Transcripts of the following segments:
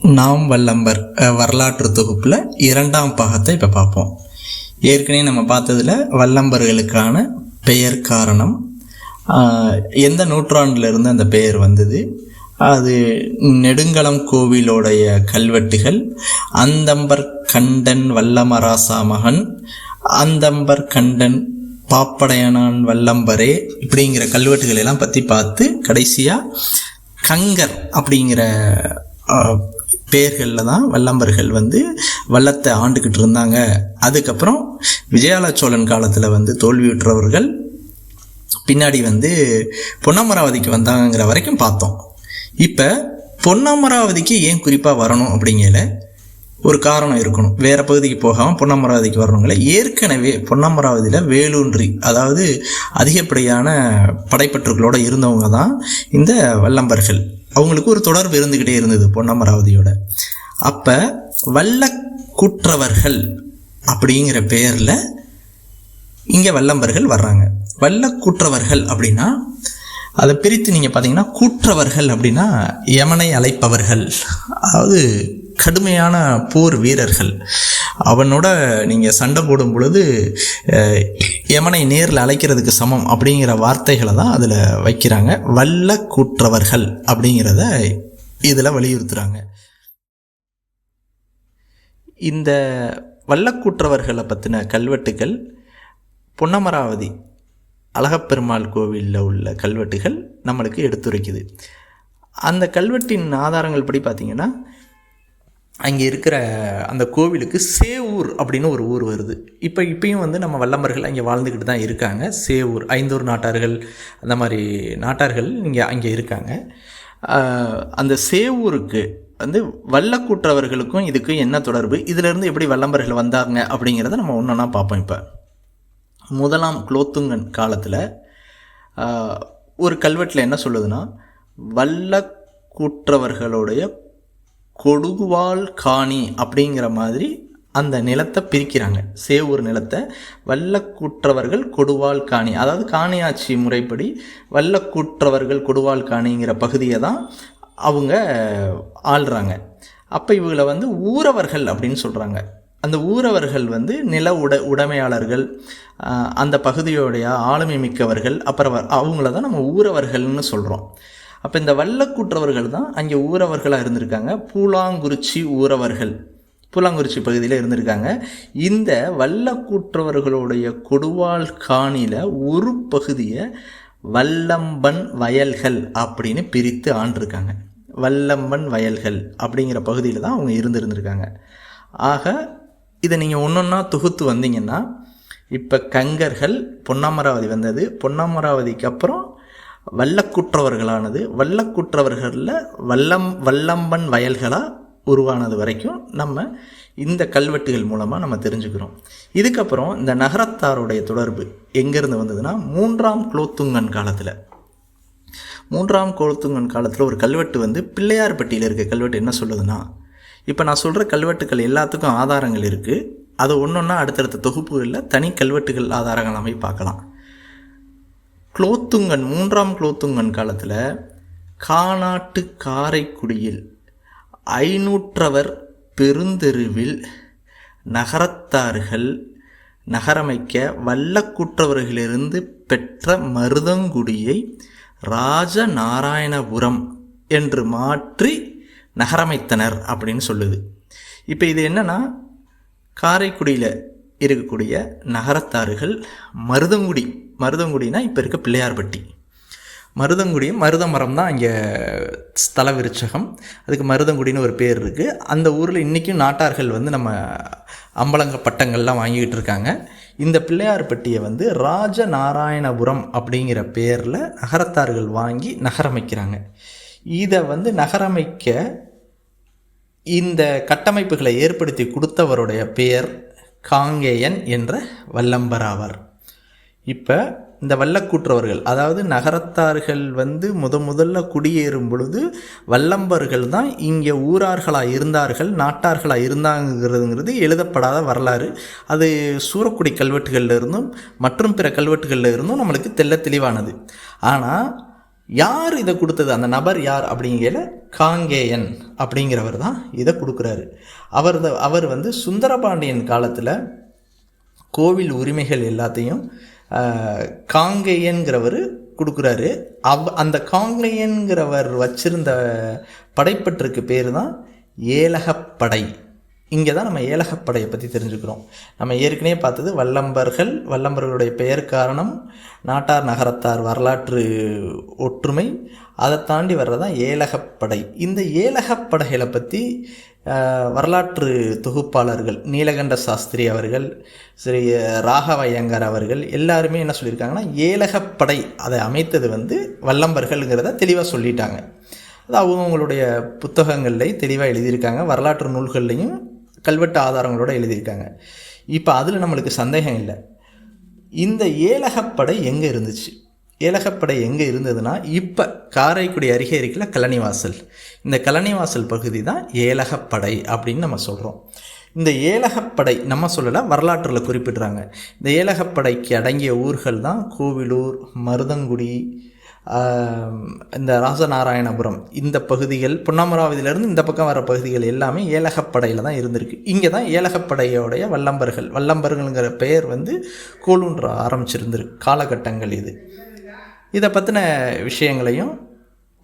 நாம் வல்லம்பர் வரலாற்று தொகுப்பில் இரண்டாம் பாகத்தை இப்போ பார்ப்போம். ஏற்கனவே நம்ம பார்த்ததுல வல்லம்பர்களுக்கான பெயர் காரணம் எந்த நூற்றாண்டிலிருந்து அந்த பெயர் வந்தது அது நெடுங்களம் கோவிலோடைய கல்வெட்டுகள் அந்தம்பர் கண்டன் வல்லமராசா மகன் அந்தம்பர் கண்டன் பாப்படையனான் வல்லம்பரே இப்படிங்கிற கல்வெட்டுகள் எல்லாம் பற்றி பார்த்து கடைசியாக கங்கர் அப்படிங்கிற பேர்களில் தான் வல்லம்பர்கள் வந்து வல்லத்தை ஆண்டுக்கிட்டு இருந்தாங்க. அதுக்கப்புறம் விஜயால சோழன் காலத்தில் வந்து தோல்வியுற்றவர்கள் பின்னாடி வந்து பொன்னமராவதிக்கு வந்தாங்கிற வரைக்கும் பார்த்தோம். இப்போ பொன்னமராவதிக்கு ஏன் குறிப்பாக வரணும் அப்படிங்கிற ஒரு காரணம் இருக்கணும். வேற பகுதிக்கு போகாமல் பொன்னமராவதிக்கு வரணுங்கள ஏற்கனவே பொன்னமராவதியில் வேலூன்றி அதாவது அதிகப்படியான படைப்பற்றுகளோடு இருந்தவங்க தான் இந்த வல்லம்பர்கள். அவங்களுக்கு ஒரு தொடர்பு இருந்துக்கிட்டே இருந்தது பொன்னமராவதியோட அப்போ வல்ல கூற்றவர்கள் அப்படிங்கிற பெயரில் இங்கே வல்லம்பர்கள் வர்றாங்க. வல்லக்கூற்றவர்கள் அப்படின்னா அதை பிரித்து நீங்கள் பார்த்தீங்கன்னா கூற்றவர்கள் அப்படின்னா யமனை அழைப்பவர்கள். அதாவது கடுமையான போர் வீரர்கள். அவனோட நீங்கள் சண்டை போடும் பொழுது அஹ், யமனை நேரில் அழைக்கிறதுக்கு சமம் அப்படிங்கிற வார்த்தைகளை தான் அதில் வைக்கிறாங்க. வல்ல கூற்றவர்கள் அப்படிங்கிறத இதில் வலியுறுத்துகிறாங்க இந்த வல்லக்கூற்றவர்களை பற்றின கல்வெட்டுகள் பொன்னமராவதி அழகப்பெருமாள் கோவிலில் உள்ள கல்வெட்டுகள் நம்மளுக்கு எடுத்துரைக்குது. அந்த கல்வெட்டின் ஆதாரங்கள் படி பார்த்தீங்கன்னா அங்கே இருக்கிற அந்த கோவிலுக்கு சேவூர் அப்படின்னு ஒரு ஊர் வருது. இப்போ இப்பயும் வந்து நம்ம வல்லம்பர்கள் அங்கே வாழ்ந்துக்கிட்டு தான் இருக்காங்க. சேவூர் ஐந்தூர் நாட்டார்கள் அந்த மாதிரி நாட்டார்கள் இங்கே அங்கே இருக்காங்க. அந்த சேவூருக்கு வந்து வல்லக்கூற்றவர்களுக்கும் இதுக்கும் என்ன தொடர்பு? இதிலிருந்து எப்படி வல்லம்பர்கள் வந்தாங்க அப்படிங்கிறத நம்ம ஒன்றா பார்ப்போம் இப்போ. முதலாம் குலோத்துங்கன் காலத்தில் ஒரு கல்வெட்டில் என்ன சொல்லுதுன்னா வல்லக்கூற்றவர்களுடைய கொடுகுவால் காணி அப்படிங்கிற மாதிரி அந்த நிலத்தை பிரிக்கிறாங்க. சேவூர் நிலத்தை வல்லக்கூற்றவர்கள் கொடுவால் காணி. அதாவது காணியாட்சி முறைப்படி வல்லக்கூற்றவர்கள் கொடுவால் காணிங்கிற பகுதியை தான் அவங்க ஆள்றாங்க. அப்போ இவங்களை வந்து ஊரவர்கள் அப்படின்னு சொல்கிறாங்க அந்த ஊரவர்கள் வந்து நில உட உடைமையாளர்கள் அந்த பகுதியோடைய ஆளுமை மிக்கவர்கள் அப்புறம் வ- அவங்கள தான் நம்ம ஊரவர்கள்னு சொல்கிறோம் அப்போ இந்த வல்லக்கூற்றவர்கள் தான் அங்கே ஊரவர்களாக இருந்திருக்காங்க. பூலாங்குறிச்சி ஊரவர்கள். பூலாங்குறிச்சி பகுதியில் இருந்திருக்காங்க. இந்த வல்லக்கூற்றவர்களுடைய கொடுவாள் காணியில் ஒரு பகுதியை வல்லம்பன் வயல்கள் அப்படின்னு பிரித்து ஆண்டிருக்காங்க. வல்லம்பன் வயல்கள் அப்படிங்கிற பகுதியில் தான் அவங்க இருந்திருந்திருக்காங்க ஆக இதை நீங்கள் ஒன்றொன்றா தொகுத்து வந்தீங்கன்னா இப்போ கங்கர்கள் பொன்னமராவதி வந்தது. பொன்னமராவதிக்கு அப்புறம் வல்லக்குற்றவர்களானது வல்லக்குற்றவர்களில் வல்லம் வல்லம்பன் வயல்களாக உருவானது வரைக்கும் நம்ம இந்த கல்வெட்டுகள் மூலமாக நம்ம தெரிஞ்சுக்கிறோம். இதுக்கப்புறம் இந்த நகரத்தாருடைய தொடர்பு எங்கேருந்து வந்ததுன்னா மூன்றாம் குலோத்துங்கன் காலத்தில். மூன்றாம் குலோத்துங்கன் காலத்தில் ஒரு கல்வெட்டு வந்து பிள்ளையார்பட்டியில் இருக்க கல்வெட்டு என்ன சொல்லுதுன்னா இப்போ நான் சொல்கிற கல்வெட்டுகள் எல்லாத்துக்கும் ஆதாரங்கள் இருக்குது அது ஒன்றொன்னா அடுத்தடுத்த தொகுப்புகளில் தனி கல்வெட்டுகள் ஆதாரங்கள் நம்ம பார்க்கலாம். குலோத்துங்கன் மூன்றாம் குலோத்துங்கன் காலத்தில் காணாட்டு காரைக்குடியில் ஐநூற்றவர் பெருந்தெருவில் நகரத்தார்கள் நகரமைக்க வல்லக்கூற்றவர்களிலிருந்து பெற்ற மருதங்குடியை ராஜநாராயணபுரம் என்று மாற்றி நகரமைத்தனர் அப்படின்னு சொல்லுது. இப்போ இது என்னன்னா காரைக்குடியில் இருக்கக்கூடிய நகரத்தார்கள் மருதங்குடி மருதங்குடினா இப்போ இருக்க பிள்ளையார்பட்டி. மருதங்குடியும் மருத மரம் தான் இங்கே ஸ்தல விருட்சகம் அதுக்கு மருதங்குடின்னு ஒரு பேர் இருக்குது அந்த ஊரில் இன்றைக்கும் நாட்டார்கள் வந்து நம்ம அம்பலங்க பட்டங்கள்லாம் வாங்கிக்கிட்டு இருக்காங்க. இந்த பிள்ளையார்பட்டியை வந்து ராஜநாராயணபுரம் அப்படிங்கிற பேரில் நகரத்தார்கள் வாங்கி நகரமைக்கிறாங்க. இதை வந்து நகரமைக்க இந்த கட்டமைப்புகளை ஏற்படுத்தி கொடுத்தவருடைய பெயர் காங்கேயன் என்ற வல்லம்பராவர். இப்போ இந்த வல்லக்கூற்றவர்கள் அதாவது நகரத்தார்கள் வந்து முத முதல்ல குடியேறும் பொழுது வல்லம்பர்கள் தான் இங்கே ஊரார்களாக இருந்தார்கள் நாட்டார்களாக இருந்தாங்கிறதுங்கிறது எழுதப்படாத வரலாறு. அது சூரக்குடி கல்வெட்டுகளில் இருந்தும் மற்றும் பிற கல்வெட்டுகளில் இருந்தும் நம்மளுக்கு தெள்ள தெளிவானது. ஆனால் யார் இதை கொடுத்தது? அந்த நபர் யார் அப்படிங்கிற காங்கேயன் அப்படிங்கிறவர் தான் இதை கொடுக்குறாரு. அவர் அவர் வந்து சுந்தரபாண்டியன் காலத்தில் கோவில் உரிமைகள் எல்லாத்தையும் காங்கேயன்கிறவர் கொடுக்குறாரு. அவ் அந்த காங்கேயன்கிறவர் வச்சிருந்த படைப்பற்றுக்கு பேர் தான் ஏலகப்படை இங்கே தான் நம்ம ஏலகப்படையை பற்றி தெரிஞ்சுக்கிறோம். நம்ம ஏற்கனவே பார்த்தது வல்லம்பர்கள் வல்லம்பர்களுடைய பெயர் காரணம் நாட்டார் நகரத்தார் வரலாற்று ஒற்றுமை. அதை தாண்டி வர்றதான் ஏலகப்படை. இந்த ஏலகப்படைகளை பற்றி வரலாற்று தொகுப்பாளர்கள் நீலகண்ட சாஸ்திரி அவர்கள் ஸ்ரீ ராகவ ஐயங்கார் அவர்கள் எல்லாருமே என்ன சொல்லியிருக்காங்கன்னா ஏலகப்படை அதை அமைத்தது வந்து வல்லம்பர்கள்ங்கிறத தெளிவாக சொல்லிட்டாங்க. அது அவங்களுடைய புத்தகங்கள்லேயும் தெளிவாக எழுதியிருக்காங்க வரலாற்று நூல்கள்லையும் கல்வெட்டு ஆதாரங்களோடு எழுதியிருக்காங்க. இப்போ அதில் நம்மளுக்கு சந்தேகம் இல்லை. இந்த ஏலகப்படை எங்கே இருந்துச்சு? ஏலகப்படை எங்கே இருந்ததுன்னா இப்போ காரைக்குடி அருகே இருக்கிற கழனிவாசல். இந்த கழனிவாசல் பகுதி தான் ஏலகப்படை அப்படின்னு நம்ம சொல்கிறோம் இந்த ஏலகப்படை நம்ம சொல்லலை வரலாற்றில் குறிப்பிடுறாங்க. இந்த ஏலகப்படைக்கு அடங்கிய ஊர்கள் தான் கோவிலூர் மருதங்குடி இந்த ராசநாராயணபுரம் இந்த பகுதிகள் பொன்னமராவதியிலேருந்து இந்த பக்கம் வர பகுதிகள் எல்லாமே ஏலகப்படையில் தான் இருந்திருக்கு. இங்கே தான் ஏலகப்படையோடைய வல்லம்பர்கள் வல்லம்பர்கள்ங்கிற பெயர் வந்து கூலுன்ற ஆரம்பிச்சிருந்திருக்கு. காலகட்டங்கள் இது. இதை பற்றின விஷயங்களையும்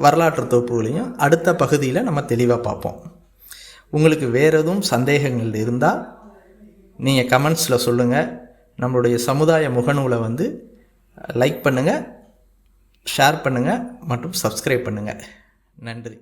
வரலாற்று தொகுப்புகளையும் அடுத்த பகுதியில் நம்ம தெளிவாக பார்ப்போம். உங்களுக்கு வேறு எதுவும் சந்தேகங்கள் இருந்தால் நீங்கள் கமெண்ட்ஸில் சொல்லுங்கள் நம்மளுடைய சமுதாய முகநூலை வந்து லைக் பண்ணுங்கள் ஷேர் பண்ணுங்கள் மற்றும் சப்ஸ்கிரைப் பண்ணுங்கள் நன்றி.